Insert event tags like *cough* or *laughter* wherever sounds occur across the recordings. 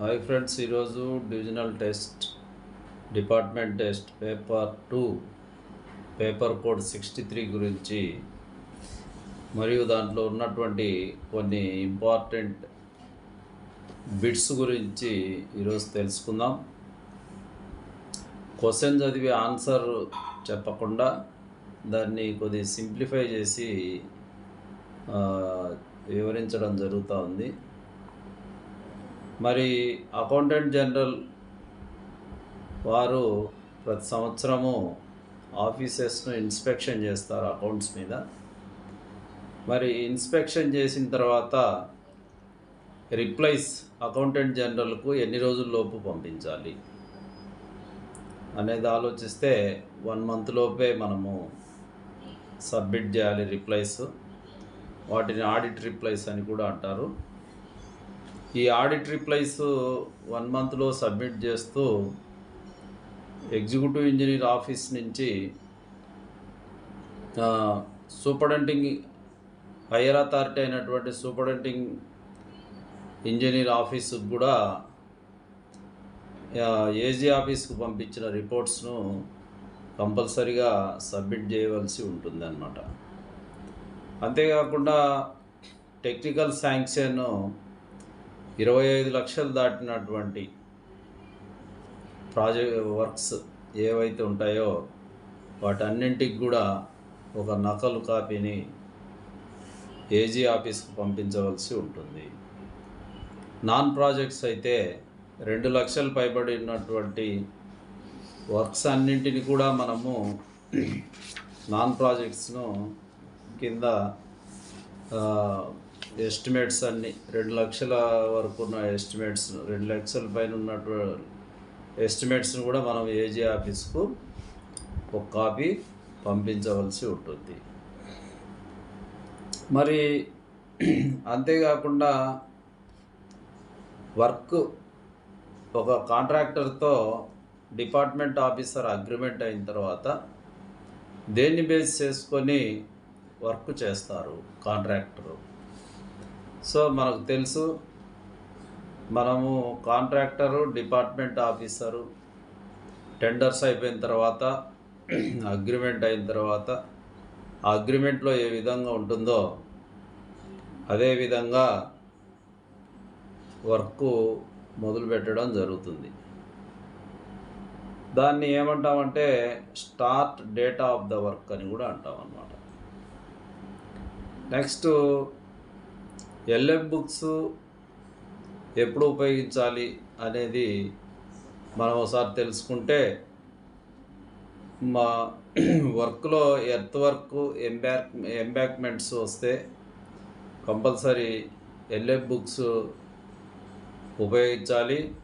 Hi friends ఈరోజు divisional test department test paper two paper code sixty three గురించి. మరియు దాంట్లో ఉన్నటువంటి కొన్ని ఇంపార్టెంట్ బిట్స్ గురించి ఈరోజు తెలుసుకుందాం. క్వశ్చన్ చదివి ఆన్సర్ చెప్పకుండా దాన్ని కొద్ది సింప్లిఫై చేసి వివరించడం జరుగుతూ ఉంది. మరి అకౌంటెంట్ జనరల్ వారు ప్రతి సంవత్సరము ఆఫీసెస్ను ఇన్స్పెక్షన్ చేస్తారు అకౌంట్స్ మీద. మరి ఇన్స్పెక్షన్ చేసిన తర్వాత రిప్లైస్ అకౌంటెంట్ జనరల్కు ఎన్ని రోజుల్లోపు పంపించాలి అనేది ఆలోచిస్తే వన్ మంత్ లోపే మనము సబ్మిట్ చేయాలి రిప్లైస్. వాటిని ఆడిట్ రిప్లైస్ అని కూడా అంటారు. ఈ ఆడిట్ రిప్లైస్ వన్ మంత్లో సబ్మిట్ చేస్తూ ఎగ్జిక్యూటివ్ ఇంజనీర్ ఆఫీస్ నుంచి సూపరింటెండింగ్ హయ్యర్ అథారిటీ అయినటువంటి సూపరింటెండింగ్ ఇంజనీర్ ఆఫీసుకు కూడా ఏజీ ఆఫీస్కు పంపించిన రిపోర్ట్స్ను కంపల్సరిగా సబ్మిట్ చేయవలసి ఉంటుంది అన్నమాట అంతేకాకుండా టెక్నికల్ శాంక్షన్ ఇరవై ఐదు లక్షలు దాటినటువంటి ప్రాజెక్ట్ వర్క్స్ ఏవైతే ఉంటాయో వాటన్నింటికి కూడా ఒక నకలు కాపీని ఏజీ ఆఫీస్కి పంపించవలసి ఉంటుంది. నాన్ ప్రాజెక్ట్స్ అయితే రెండు లక్షలు పైబడినటువంటి వర్క్స్ అన్నింటిని కూడా మనము నాన్ ప్రాజెక్ట్స్ను కింద ఎస్టిమేట్స్ అన్నీ. రెండు లక్షల వరకు ఉన్న ఎస్టిమేట్స్ రెండు లక్షల పైన ఉన్నటువంటి ఎస్టిమేట్స్ను కూడా మనం ఏజీ ఆఫీస్కు ఒక కాపీ పంపించవలసి ఉంటుంది. మరి అంతేకాకుండా వర్క్ ఒక కాంట్రాక్టర్తో డిపార్ట్మెంట్ ఆఫీసర్ అగ్రిమెంట్ అయిన తర్వాత దేన్ని బేస్ చేసుకొని వర్క్ చేస్తారు కాంట్రాక్టరు? సో మనకు తెలుసు మనము కాంట్రాక్టరు డిపార్ట్మెంట్ ఆఫీసరు టెండర్స్ అయిపోయిన తర్వాత అగ్రిమెంట్ అయిన తర్వాత ఆ అగ్రిమెంట్లో ఏ విధంగా ఉంటుందో అదే విధంగా వర్క్ మొదలుపెట్టడం జరుగుతుంది. దాన్ని ఏమంటామంటే start date of the work అని కూడా అంటాం అన్నమాట నెక్స్ట్ ఎల్ఎఫ్ బుక్స్ ఎప్పుడు ఉపయోగించాలి అనేది మనం ఒకసారి తెలుసుకుంటే మా వర్క్లో ఎర్త్ వర్క్ ఎంబ్యాక్ ఎంబ్యాక్మెంట్స్ వస్తే కంపల్సరీ ఎల్ఎఫ్ బుక్స్ ఉపయోగించాలి.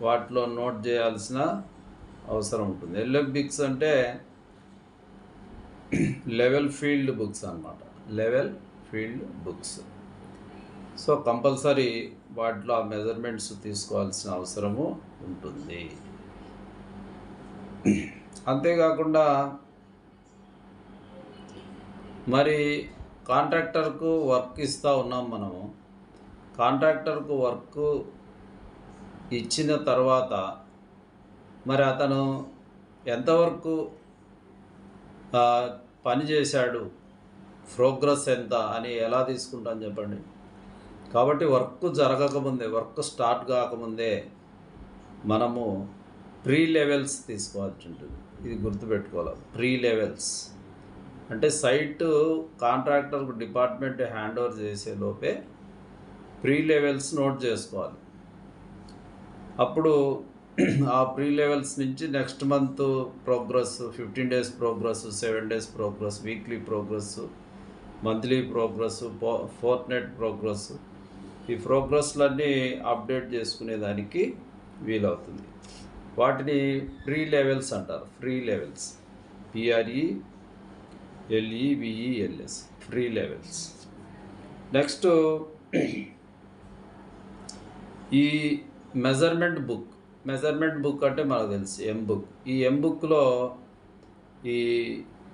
వాటిలో నోట్ చేయాల్సిన అవసరం ఉంటుంది. ఎల్ఎఫ్ బుక్స్ అంటే లెవెల్ ఫీల్డ్ బుక్స్ అన్నమాట. Level field books. So compulsory వాటిలో ఆ మెజర్మెంట్స్ తీసుకోవాల్సిన అవసరము ఉంటుంది. అంతేకాకుండా మరి కాంట్రాక్టర్కు వర్క్ ఇస్తూ ఉన్నాం మనము. కాంట్రాక్టర్కు వర్క్ ఇచ్చిన తర్వాత మరి అతను ఎంతవరకు పని చేశాడు ప్రోగ్రెస్ ఎంత అని ఎలా తీసుకుంటాం చెప్పండి? కాబట్టి వర్క్ జరగకముందే వర్క్ స్టార్ట్ కాకముందే మనము ప్రీ లెవెల్స్ తీసుకోవాల్సి ఉంటుంది. ఇది గుర్తుపెట్టుకోవాలి. Pre levels. అంటే సైట్ కాంట్రాక్టర్కు డిపార్ట్మెంట్ హ్యాండ్ ఓవర్ చేసే లోపే ప్రీ లెవెల్స్ నోట్ చేసుకోవాలి. అప్పుడు ఆ ప్రీ లెవెల్స్ నుంచి next month progress fifteen days progress seven days progress weekly progress monthly progress fortnight progress ఈ ప్రోగ్రెస్లన్నీ అప్డేట్ చేసుకునేదానికి వీలవుతుంది. వాటిని ప్రీ లెవెల్స్ అంటారు. Free levels. P R E L E V E L S free levels. Next ఈ measurement book. Measurement book అంటే మనకు తెలుసు. M book. ఈ ఎం బుక్లో ఈ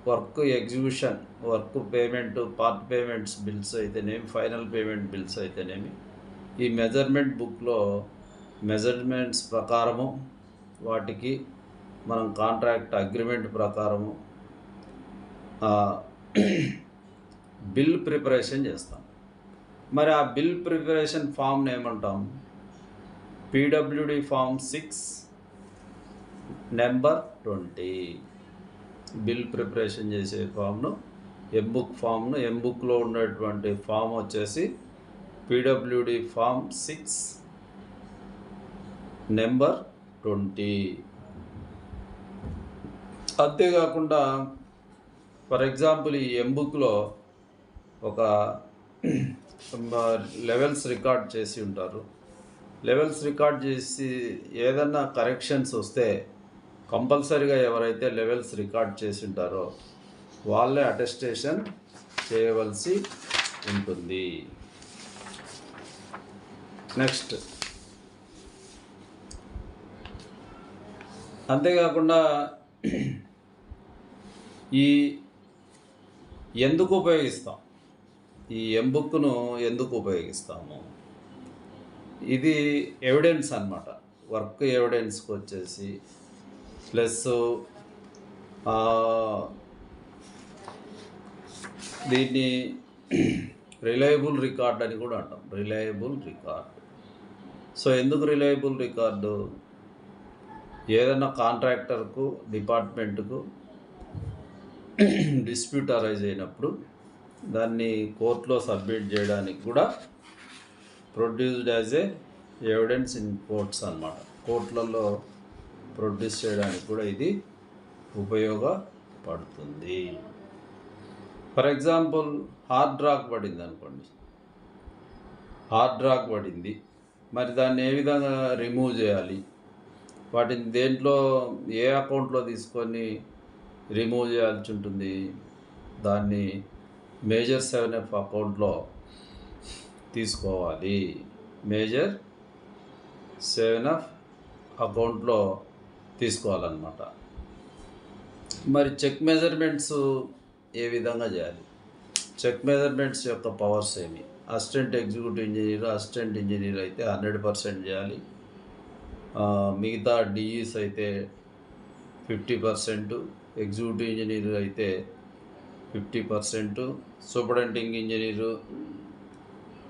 work execution work payment part payments bills అయితేనేమి ఫైనల్ పేమెంట్ బిల్స్ అయితేనేమి ఈ మెజర్మెంట్ బుక్లో మెజర్మెంట్స్ ప్రకారము వాటికి మనం కాంట్రాక్ట్ అగ్రిమెంట్ ప్రకారము బిల్ ప్రిపరేషన్ చేస్తాం. మరి ఆ బిల్ ప్రిపరేషన్ ఫామ్ని ఏమంటాం? PWD form six number twenty. Bill preparation చేసే ఫామ్ను ఎంబుక్ ఫామ్ను ఎంబుక్లో ఉన్నటువంటి ఫామ్ వచ్చేసి PWD form six number twenty. అంతేకాకుండా ఫర్ ఎగ్జాంపుల్ ఈ ఎంబుక్లో ఒక లెవెల్స్ రికార్డ్ చేసి ఉంటారు. లెవెల్స్ రికార్డ్ చేసి ఏదన్నా కరెక్షన్స్ వస్తే కంపల్సరీగా ఎవరైతే లెవెల్స్ రికార్డ్ చేసి ఉంటారో వాళ్ళే అటెస్టేషన్ చేయవలసి ఉంటుంది. నెక్స్ట్. అంతేకాకుండా ఈ ఎందుకు ఉపయోగిస్తాం? ఈ ఎంబుక్ను ఎందుకు ఉపయోగిస్తాము? ఇది ఎవిడెన్స్ అనమాట వర్క్ ఎవిడెన్స్కి వచ్చేసి ప్లస్ దీన్ని రిలయబుల్ రికార్డ్ అని కూడా అంటాం. Reliable record. సో ఎందుకు రిలయబుల్ రికార్డు? ఏదైనా కాంట్రాక్టర్కు డిపార్ట్మెంట్కు డిస్ప్యూట్ అరైజ్ అయినప్పుడు దాన్ని కోర్టులో సబ్మిట్ చేయడానికి కూడా produced as a evidence in courts అన్నమాట. కోర్టులలో ప్రొడ్యూస్ చేయడానికి కూడా ఇది ఉపయోగపడుతుంది. ఫర్ ఎగ్జాంపుల్ హార్డ్ రాక్ పడింది అనుకోండి. హార్డ్ రాక్ పడింది. మరి దాన్ని ఏ విధంగా రిమూవ్ చేయాలి? వాటిని దేంట్లో ఏ అకౌంట్లో తీసుకొని రిమూవ్ చేయాల్సి ఉంటుంది? దాన్ని మేజర్ సెవెన్ ఎఫ్ అకౌంట్లో తీసుకోవాలి. మేజర్ సెవెన్ ఎఫ్ అకౌంట్లో తీసుకోవాలన్నమాట. మరి చెక్ మెజర్మెంట్స్ ఏ విధంగా చేయాలి? చెక్ మెజర్మెంట్స్ యొక్క పవర్స్ ఏమి? Assistant executive engineer assistant engineer అయితే హండ్రెడ్ పర్సెంట్ చేయాలి. మిగతా డిఈస్ అయితే ఫిఫ్టీ పర్సెంట్ ఎగ్జిక్యూటివ్ ఇంజనీర్ అయితే fifty percent superintending engineer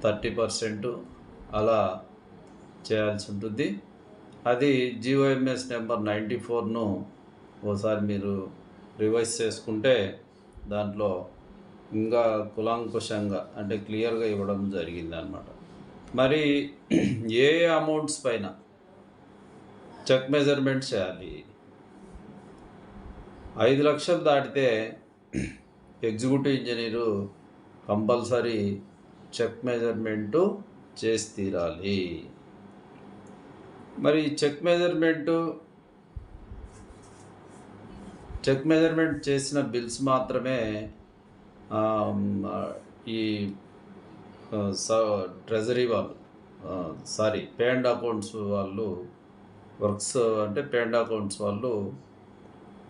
thirty percent అలా చేయాల్సి ఉంటుంది. అది జిఓఎంఎస్ నెంబర్ నైంటీ ఫోర్ను ఓసారి మీరు రివైజ్ చేసుకుంటే దాంట్లో ఇంకా కులాంకుశంగా అంటే క్లియర్గా ఇవ్వడం జరిగింది అనమాట మరి ఏ అమౌంట్స్ పైన చెక్ మెజర్మెంట్ చేయాలి? ఐదు లక్షలు దాటితే executive engineer compulsory check measurement చేసి తీరాలి. మరి చెక్ మెజర్మెంటు చెక్ మెజర్మెంట్ చేసిన బిల్స్ మాత్రమే ఈ ఈ ట్రెజరీ వాళ్ళు సారీ పేండ్ అకౌంట్స్ వాళ్ళు వర్క్స్ అంటే పేండ్ అకౌంట్స్ వాళ్ళు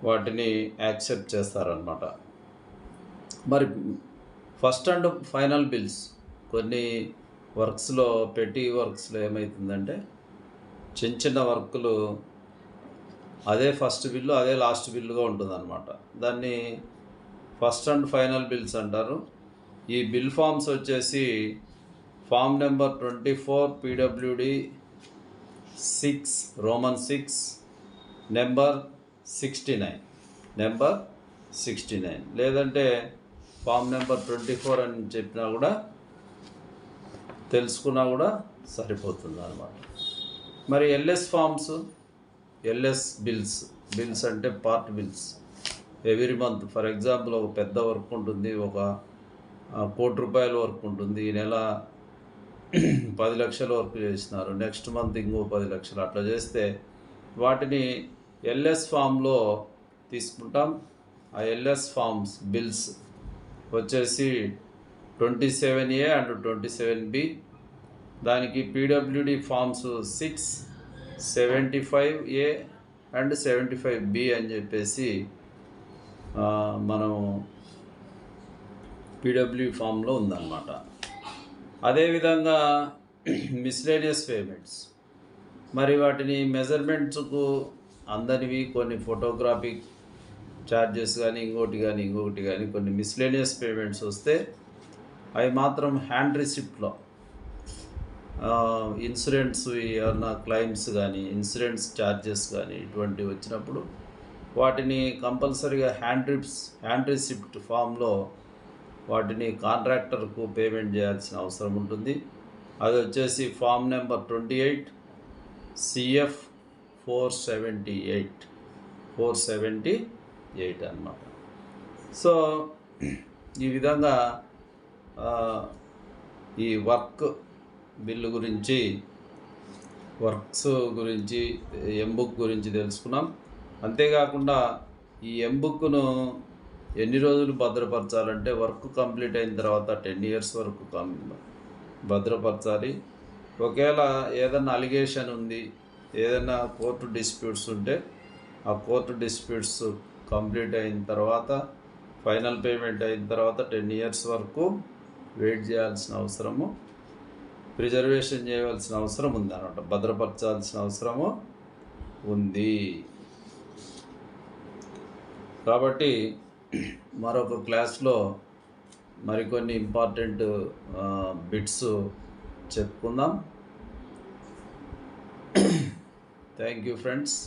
వాటిని యాక్సెప్ట్ చేస్తారనమాట మరి ఫస్ట్ అండ్ ఫైనల్ బిల్స్ కొన్ని వర్క్స్లో పెట్టి వర్క్స్లో ఏమవుతుందంటే చిన్న చిన్న వర్కులు అదే ఫస్ట్ బిల్లు అదే లాస్ట్ బిల్లుగా ఉంటుందన్నమాట. దాన్ని ఫస్ట్ అండ్ ఫైనల్ బిల్స్ అంటారు. ఈ బిల్ ఫామ్స్ వచ్చేసి form number twenty four PWD six roman six number sixty nine number sixty nine. లేదంటే ఫామ్ నెంబర్ ట్వంటీ ఫోర్ అని చెప్పినా కూడా తెలుసుకున్నా కూడా సరిపోతుంది అనమాట మరి LS forms LS bills bills అంటే part bills every month for example ఒక పెద్ద వర్క్ ఉంటుంది ఒక కోటి రూపాయల వర్క్ ఉంటుంది ఈ నెల పది లక్షల వర్క్ చేసినారు నెక్స్ట్ మంత్ ఇంకో పది లక్షలు. అట్లా చేస్తే వాటిని ఎల్ఎస్ ఫామ్లో తీసుకుంటాం. ఆ ఎల్ఎస్ ఫామ్స్ బిల్స్ వచ్చేసి twenty seven A and twenty seven B దానికి PWD forms six seventy five A and seventy five B అని చెప్పేసి మనము మనం పీడబ్ల్యూ ఫామ్లో ఉందన్నమాట. అదేవిధంగా మిస్లేనియస్ పేమెంట్స్. మరి వాటిని మెజర్మెంట్స్కు అందరివి కొన్ని ఫోటోగ్రాఫిక్ ఛార్జెస్ కానీ ఇంకోటి కానీ ఇంకొకటి కానీ కొన్ని మిస్లేనియస్ పేమెంట్స్ వస్తే అవి మాత్రం హ్యాండ్ రిసిప్ట్లో ఇన్సూరెన్స్ ఏమన్నా క్లైమ్స్ కానీ ఇన్సూరెన్స్ ఛార్జెస్ కానీ ఇటువంటివి వచ్చినప్పుడు వాటిని కంపల్సరీగా హ్యాండ్ రిప్స్ హ్యాండ్ రిసిప్ట్ ఫామ్లో వాటిని కాంట్రాక్టర్కు పేమెంట్ చేయాల్సిన అవసరం ఉంటుంది. అది వచ్చేసి form number twenty eight CF four seventy eight four seventy eight అనమాట సో ఈ విధంగా ఈ వర్క్ బిల్లు గురించి వర్క్స్ గురించి ఎంబుక్ గురించి తెలుసుకున్నాం. అంతేకాకుండా ఈ ఎంబుక్ను ఎన్ని రోజులు భద్రపరచాలంటే వర్క్ కంప్లీట్ అయిన తర్వాత టెన్ ఇయర్స్ వరకు భద్రపరచాలి. ఒకవేళ ఏదైనా అలిగేషన్ ఉంది ఏదైనా కోర్టు డిస్ప్యూట్స్ ఉంటే ఆ కోర్టు డిస్ప్యూట్స్ కంప్లీట్ అయిన తర్వాత ఫైనల్ పేమెంట్ అయిన తర్వాత టెన్ ఇయర్స్ వరకు వెయిట్ చేయాల్సిన అవసరము. ప్రిజర్వేషన్ చేయవలసిన అవసరం ఉంది అనమాట భద్రపరచాల్సిన అవసరము ఉంది. కాబట్టి మరొక క్లాస్లో మరికొన్ని ఇంపార్టెంట్ బిట్స్ చెప్పుకుందాం. *clears throat* Thank you friends.